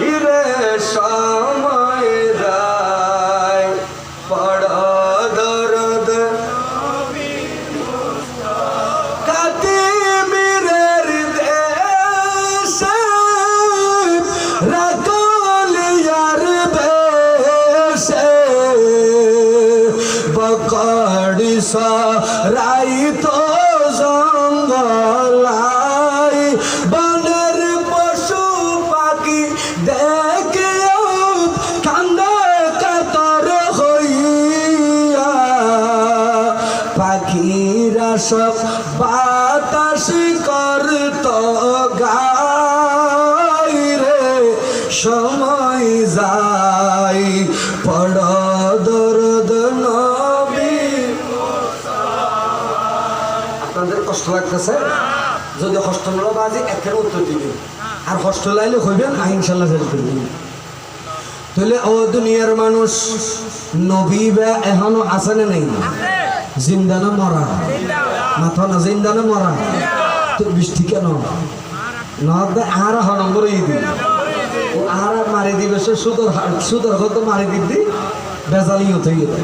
ফিরে সময় রায় পড়া দরদ। কাতিমিরের দেশে। রাতলিয়ার বেশে। বকড়ি সারাই তো পাখিরা সব বাতাস করত গাই রে সময় যাই দরদ নবী। আপনাদের কষ্ট লাগতেছে? যদি হস্টেল বাজে একের উত্তর দিবেন আর হস্টেল আইলে হইবেন আহ ইনশাল্লাহ ফেল করবেন তাহলে, ও দুনিয়ার মানুষ নবী বা এখনও আছে না নাই? জিন্দা না মরা। মাথা না জিন্দা না মরা। তো বৃষ্টি কেন? নহলে আর হ নম্বর ই দিবি। ও আর মারি দিবে, সে সুদর সুদর হতো মারি দিবি বেজালি হতে গেলে